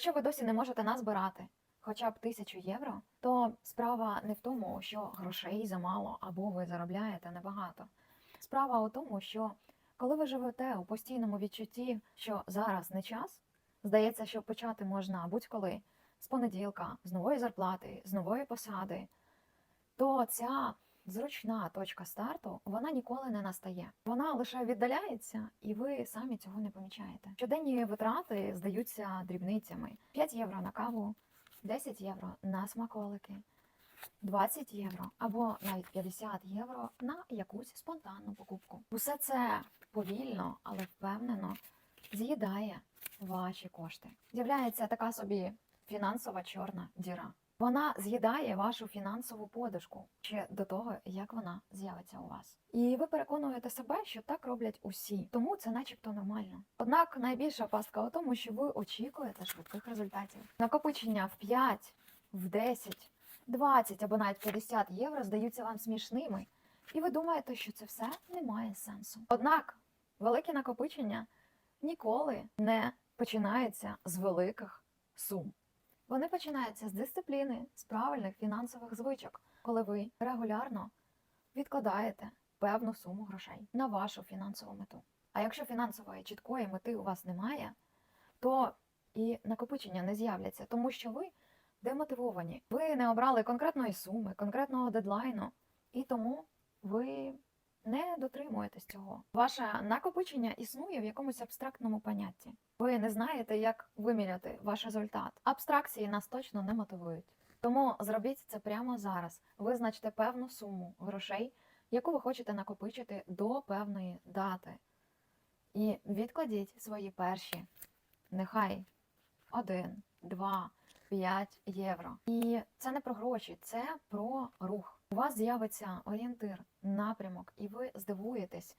Якщо ви досі не можете назбирати хоча б тисячу євро, то справа не в тому, що грошей замало або ви заробляєте небагато. Справа у тому, що коли ви живете у постійному відчутті, що зараз не час, здається, що почати можна будь-коли з понеділка, з нової зарплати, з нової посади, то ця зручна точка старту вона ніколи не настає. Вона лише віддаляється, і ви самі цього не помічаєте. Щоденні витрати здаються дрібницями: 5 євро на каву, 10 євро на смаколики. 20 євро або навіть 50 євро на якусь спонтанну покупку. Усе це повільно, але впевнено з'їдає ваші кошти. З'являється така собі фінансова чорна діра. Вона з'їдає вашу фінансову подушку ще до того, як вона з'явиться у вас. І ви переконуєте себе, що так роблять усі, тому це начебто нормально. Однак найбільша пастка у тому, що ви очікуєте швидких результатів. Накопичення в 5, в 10, 20 або навіть 50 євро здаються вам смішними, і ви думаєте, що це все не має сенсу. Однак великі накопичення ніколи не починаються з великих сум. Вони починаються з дисципліни, з правильних фінансових звичок, коли ви регулярно відкладаєте певну суму грошей на вашу фінансову мету. А якщо фінансової чіткої мети у вас немає, то і накопичення не з'являться, тому що ви демотивовані. Ви не обрали конкретної суми, конкретного дедлайну, і тому ви не дотримуєтесь цього. Ваше накопичення існує в якомусь абстрактному понятті. Ви не знаєте, як виміряти ваш результат. Абстракції нас точно не мотивують. Тому зробіть це прямо зараз. Визначте певну суму грошей, яку ви хочете накопичити до певної дати. І відкладіть свої перші, нехай один, два, п'ять євро. І це не про гроші, це про рух. У вас з'явиться орієнтир, напрямок, і ви здивуєтесь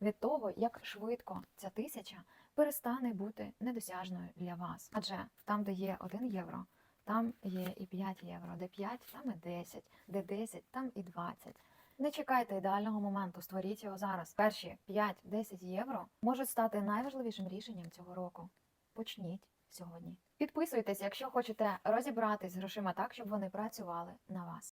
від того, як швидко ця тисяча перестане бути недосяжною для вас. Адже там, де є 1 євро, там є і 5 євро, де 5, там і 10, де 10, там і 20. Не чекайте ідеального моменту, створіть його зараз. Перші 5-10 євро можуть стати найважливішим рішенням цього року. Почніть сьогодні. Підписуйтесь, якщо хочете розібратись з грошима так, щоб вони працювали на вас.